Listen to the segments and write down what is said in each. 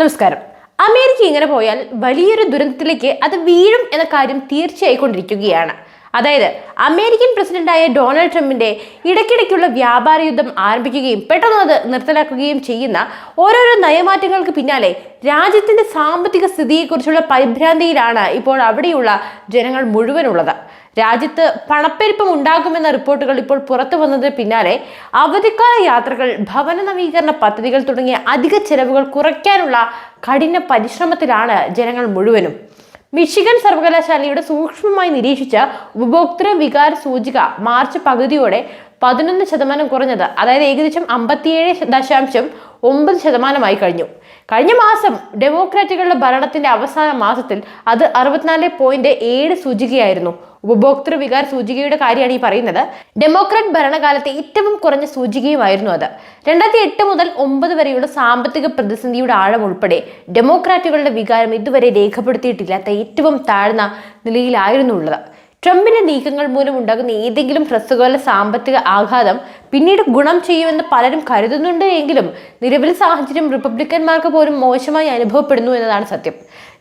നമസ്കാരം. അമേരിക്ക ഇങ്ങനെ പോയാൽ വലിയൊരു ദുരന്തത്തിലേക്ക് അത് വീഴും എന്ന കാര്യം തീർച്ചയായിക്കൊണ്ടിരിക്കുകയാണ്. അതായത് അമേരിക്കൻ പ്രസിഡന്റായ ഡൊണാൾഡ് ട്രംപിന്റെ ഇടയ്ക്കിടയ്ക്കുള്ള വ്യാപാര യുദ്ധം ആരംഭിക്കുകയും പെട്ടെന്ന് അത് നിർത്തലാക്കുകയും ചെയ്യുന്ന ഓരോരോ നയമാറ്റങ്ങൾക്ക് പിന്നാലെ രാജ്യത്തിന്റെ സാമ്പത്തിക സ്ഥിതിയെക്കുറിച്ചുള്ള പരിഭ്രാന്തിയിലാണ് ഇപ്പോൾ അവിടെയുള്ള ജനങ്ങൾ മുഴുവനുള്ളത്. രാജ്യത്ത് പണപ്പെരുപ്പം ഉണ്ടാകുമെന്ന റിപ്പോർട്ടുകൾ ഇപ്പോൾ പുറത്തു വന്നതിന് പിന്നാലെ അവധിക്കാല യാത്രകൾ ഭവന നവീകരണ പദ്ധതികൾ തുടങ്ങിയ അധിക ചെലവുകൾ കുറയ്ക്കാനുള്ള കഠിന പരിശ്രമത്തിലാണ് ജനങ്ങൾ മുഴുവനും. മിഷിഗൺ സർവകലാശാലയുടെ സൂക്ഷ്മമായി നിരീക്ഷിച്ച ഉപഭോക്തൃ വികാര സൂചിക മാർച്ച് പകുതിയോടെ പതിനൊന്ന് ശതമാനം കുറഞ്ഞത് അതായത് ഏകദേശം അമ്പത്തിയേഴ് ദശാംശം ഒമ്പത് ശതമാനമായി കഴിഞ്ഞു. കഴിഞ്ഞ മാസം ഡെമോക്രാറ്റുകളുടെ ഭരണത്തിന്റെ അവസാന മാസത്തിൽ അത് അറുപത്തിനാല് പോയിന്റ് ഏഴ് സൂചികയായിരുന്നു. ഉപഭോക്തൃ വികാര സൂചികയുടെ കാര്യമാണ് ഈ പറയുന്നത്. ഡെമോക്രാറ്റ് ഭരണകാലത്തെ ഏറ്റവും കുറഞ്ഞ സൂചികയുമായിരുന്നു അത്. രണ്ടായിരത്തി എട്ട് മുതൽ ഒമ്പത് വരെയുള്ള സാമ്പത്തിക പ്രതിസന്ധിയുടെ ആഴം ഉൾപ്പെടെ ഡെമോക്രാറ്റുകളുടെ വികാരം ഇതുവരെ രേഖപ്പെടുത്തിയിട്ടില്ലാത്ത ഏറ്റവും താഴ്ന്ന നിലയിലായിരുന്നു ഉള്ളത്. ട്രംപിന്റെ നീക്കങ്ങൾ മൂലം ഉണ്ടാകുന്ന ഏതെങ്കിലും ഹ്രസ്വകാല സാമ്പത്തിക ആഘാതം പിന്നീട് ഗുണം ചെയ്യുമെന്ന് പലരും കരുതുന്നുണ്ട് എങ്കിലും നിലവിലെ സാഹചര്യം റിപ്പബ്ലിക്കന്മാർക്ക് പോലും മോശമായി അനുഭവപ്പെടുന്നു എന്നതാണ് സത്യം.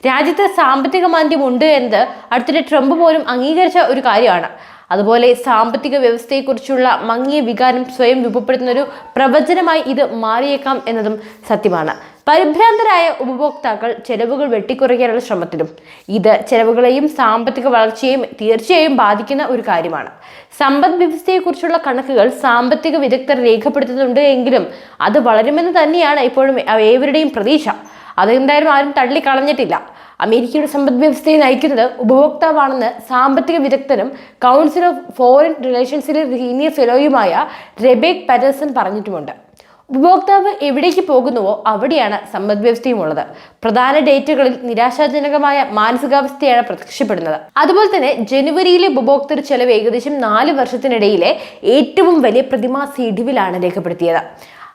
രാജ്യത്ത് സാമ്പത്തിക മാന്ദ്യം ഉണ്ട് എന്നത് അടുത്തിടെ ട്രംപ് പോലും അംഗീകരിച്ച ഒരു കാര്യമാണ്. അതുപോലെ സാമ്പത്തിക വ്യവസ്ഥയെക്കുറിച്ചുള്ള മങ്ങിയ വികാരം സ്വയം രൂപപ്പെടുത്തുന്ന ഒരു പ്രവചനമായി ഇത് മാറിയേക്കാം എന്നതും സത്യമാണ്. പരിഭ്രാന്തരായ ഉപഭോക്താക്കൾ ചെലവുകൾ വെട്ടിക്കുറയ്ക്കാനുള്ള ശ്രമത്തിലും. ഇത് ചെലവുകളെയും സാമ്പത്തിക വളർച്ചയെയും തീർച്ചയായും ബാധിക്കുന്ന ഒരു കാര്യമാണ്. സമ്പദ് വ്യവസ്ഥയെക്കുറിച്ചുള്ള കണക്കുകൾ സാമ്പത്തിക വിദഗ്ധർ രേഖപ്പെടുത്തുന്നുണ്ട് എങ്കിലും അത് വളരുമെന്ന് തന്നെയാണ് ഇപ്പോഴും ഏവരുടെയും പ്രതീക്ഷ. അതെന്തായാലും ആരും തള്ളിക്കളഞ്ഞിട്ടില്ല. അമേരിക്കയുടെ സമ്പദ് വ്യവസ്ഥയെ നയിക്കുന്നത് ഉപഭോക്താവാണെന്ന് സാമ്പത്തിക വിദഗ്ധനും കൗൺസിൽ ഓഫ് ഫോറിൻ റിലേഷൻസിലെ സീനിയർ ഫെലോയുമായ റെബേക് പാറ്റേഴ്സൺ പറഞ്ഞിട്ടുമുണ്ട്. ഉപഭോക്താവ് എവിടേക്ക് പോകുന്നുവോ അവിടെയാണ് സമ്പദ് വ്യവസ്ഥയും ഉള്ളത് പ്രധാന ഡേറ്റുകളിൽ നിരാശാജനകമായ മാനസികാവസ്ഥയാണ് പ്രത്യക്ഷപ്പെടുന്നത്. അതുപോലെ തന്നെ ജനുവരിയിലെ ഉപഭോക്തൃ ചെലവ് ഏകദേശം നാല് വർഷത്തിനിടയിലെ ഏറ്റവും വലിയ പ്രതിമാസ ഇടിവിലാണ് രേഖപ്പെടുത്തിയത്.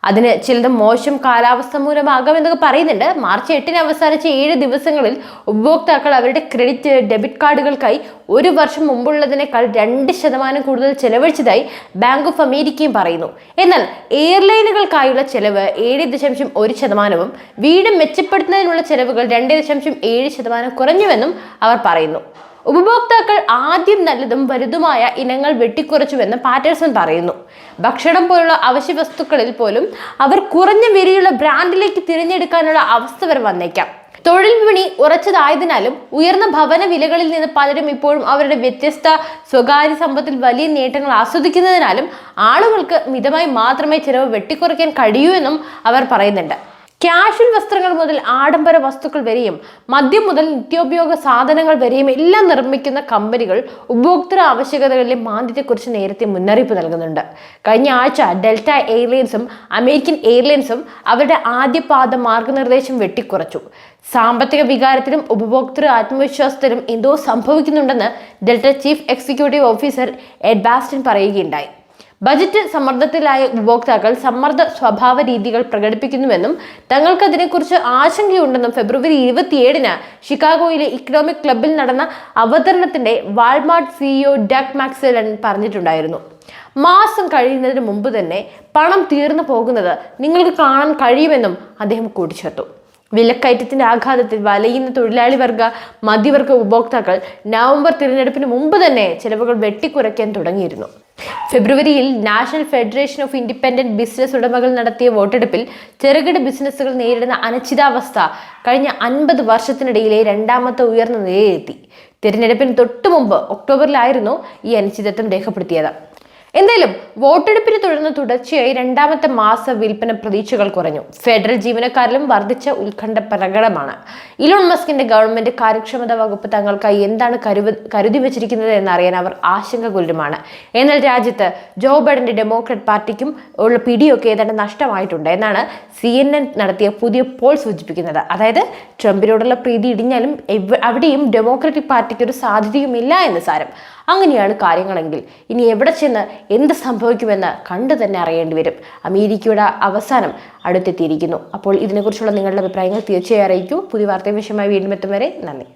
അതിന് ചിലത് മോശം കാലാവസ്ഥ മൂലമാകാം എന്നൊക്കെ പറയുന്നുണ്ട്. മാർച്ച് എട്ടിന് അവസാനിച്ച ഏഴ് ദിവസങ്ങളിൽ ഉപഭോക്താക്കൾ അവരുടെ ക്രെഡിറ്റ് ഡെബിറ്റ് കാർഡുകൾക്കായി ഒരു വർഷം മുമ്പുള്ളതിനേക്കാൾ രണ്ട് ശതമാനം കൂടുതൽ ചെലവഴിച്ചതായി ബാങ്ക് ഓഫ് അമേരിക്കയും പറയുന്നു. എന്നാൽ എയർലൈനുകൾക്കായുള്ള ചെലവ് ഏഴ് ദശാംശം ഒരു ശതമാനവും വീട് മെച്ചപ്പെടുത്തുന്നതിനുള്ള ചെലവുകൾ രണ്ട് ദശാംശം ഏഴ് ശതമാനം കുറഞ്ഞുവെന്നും അവർ പറയുന്നു. ഉപഭോക്താക്കൾ ആദ്യം നല്ലതും വലുതുമായ ഇനങ്ങൾ വെട്ടിക്കുറച്ചുവെന്ന് പാറ്റേഴ്സൺ പറയുന്നു. ഭക്ഷണം പോലുള്ള അവശ്യ വസ്തുക്കളിൽ പോലും അവർ കുറഞ്ഞ വിലയുള്ള ബ്രാൻഡിലേക്ക് തിരഞ്ഞെടുക്കാനുള്ള അവസ്ഥ വരെ വന്നേക്കാം. തൊഴിൽ വിപണി ഉറച്ചതായതിനാലും ഉയർന്ന ഭവന വിലകളിൽ നിന്ന് പലരും ഇപ്പോഴും അവരുടെ വ്യത്യസ്ത സ്വകാര്യ സമ്പത്തിൽ വലിയ നേട്ടങ്ങൾ ആസ്വദിക്കുന്നതിനാലും ആളുകൾക്ക് മിതമായി മാത്രമേ ചിലവ് വെട്ടിക്കുറയ്ക്കാൻ കഴിയൂ എന്നും അവർ പറയുന്നുണ്ട്. ക്യാഷ്വൽ വസ്ത്രങ്ങൾ മുതൽ ആഡംബര വസ്തുക്കൾ വരെയും മദ്യം മുതൽ നിത്യോപയോഗ സാധനങ്ങൾ വരെയും എല്ലാം നിർമ്മിക്കുന്ന കമ്പനികൾ ഉപഭോക്തൃ ആവശ്യകതകളിലെ മാന്ദ്യത്തെക്കുറിച്ച് നേരത്തെ മുന്നറിയിപ്പ് നൽകുന്നുണ്ട്. കഴിഞ്ഞ ആഴ്ച ഡെൽറ്റ എയർലൈൻസും അമേരിക്കൻ എയർലൈൻസും അവരുടെ ആദ്യ പാത മാർഗനിർദ്ദേശം വെട്ടിക്കുറച്ചു. സാമ്പത്തിക വികാരത്തിലും ഉപഭോക്തൃ ആത്മവിശ്വാസത്തിലും എന്തോ സംഭവിക്കുന്നുണ്ടെന്ന് Delta chief executive officer Ed Bastian പറയുകയുണ്ടായി. ബജറ്റ് സമ്മർദ്ദത്തിലായ ഉപഭോക്താക്കൾ സമ്മർദ്ദ സ്വഭാവ രീതികൾ പ്രകടിപ്പിക്കുന്നുവെന്നും തങ്ങൾക്കതിനെക്കുറിച്ച് ആശങ്കയുണ്ടെന്നും ഫെബ്രുവരി ഇരുപത്തിയേഴിന് ഷിക്കാഗോയിലെ ഇക്കണോമിക് ക്ലബിൽ നടന്ന അവതരണത്തിന്റെ വാൾമാർട്ട് സിഇഒ ഡക് മാക്സെലൻ പറഞ്ഞിട്ടുണ്ടായിരുന്നു. മാസം കഴിയുന്നതിന് മുമ്പ് തന്നെ പണം തീർന്നു പോകുന്നത് നിങ്ങൾക്ക് കാണാൻ കഴിയുമെന്നും അദ്ദേഹം കൂട്ടിച്ചേർത്തു. വിലക്കയറ്റത്തിന്റെ ആഘാതത്തിൽ വലയുന്ന തൊഴിലാളി വർഗ മധ്യവർഗ ഉപഭോക്താക്കൾ നവംബർ തിരഞ്ഞെടുപ്പിന് മുമ്പ് തന്നെ ചെലവുകൾ വെട്ടിക്കുറയ്ക്കാൻ തുടങ്ങിയിരുന്നു. ഫെബ്രുവരിയിൽ national federation of independent business ഉടമകൾ നടത്തിയ വോട്ടെടുപ്പിൽ ചെറുകിട ബിസിനസ്സുകൾ നേരിടുന്ന അനിശ്ചിതാവസ്ഥ കഴിഞ്ഞ അൻപത് വർഷത്തിനിടയിലെ രണ്ടാമത്തെ ഉയർന്ന നിലയിലെത്തി. തിരഞ്ഞെടുപ്പിന് തൊട്ടു മുമ്പ് ഒക്ടോബറിലായിരുന്നു ഈ അനിശ്ചിതത്വം രേഖപ്പെടുത്തിയത്. എന്തായാലും വോട്ടെടുപ്പിനെ തുടർന്ന് തുടർച്ചയായി രണ്ടാമത്തെ മാസ വിൽപ്പന പ്രതീക്ഷകൾ കുറഞ്ഞു. ഫെഡറൽ ജീവനക്കാരിലും വർദ്ധിച്ച ഉത്കണ്ഠ പ്രകടമാണ്. ഇലോൺ മസ്കിന്റെ ഗവൺമെന്റ് കാര്യക്ഷമത വകുപ്പ് തങ്ങൾക്കായി എന്താണ് കരുവ കരുതി വച്ചിരിക്കുന്നത് എന്നറിയാൻ അവർ ആശങ്കകുലരുമാണ് എന്നാൽ രാജ്യത്ത് ജോ ബൈഡന്റെ ഡെമോക്രാറ്റ് പാർട്ടിക്കും ഉള്ള പിടിയൊക്കെ ഏതാണ്ട് നഷ്ടമായിട്ടുണ്ട് എന്നാണ് സി എൻ എൻ നടത്തിയ പുതിയ പോൾ സൂചിപ്പിക്കുന്നത്. അതായത് ട്രംപിനോടുള്ള പ്രീതി ഇടിഞ്ഞാലും അവിടെയും ഡെമോക്രാറ്റിക് പാർട്ടിക്ക് ഒരു സാധ്യതയുമില്ല എന്ന് സാരം. അങ്ങനെയാണ് കാര്യങ്ങളെങ്കിൽ. ഇനി എവിടെ ചെന്ന് എന്ത് സംഭവിക്കുമെന്ന് കണ്ടു തന്നെ അറിയേണ്ടി വരും. അമേരിക്കയുടെ അവസാനം അടുത്തെത്തിയിരിക്കുന്നു. അപ്പോൾ ഇതിനെക്കുറിച്ചുള്ള നിങ്ങളുടെ അഭിപ്രായങ്ങൾ തീർച്ചയായും അറിയിക്കൂ. പുതിയ വാർത്തയും വിഷയമായി വീണ്ടും എത്തും വരെ നന്ദി.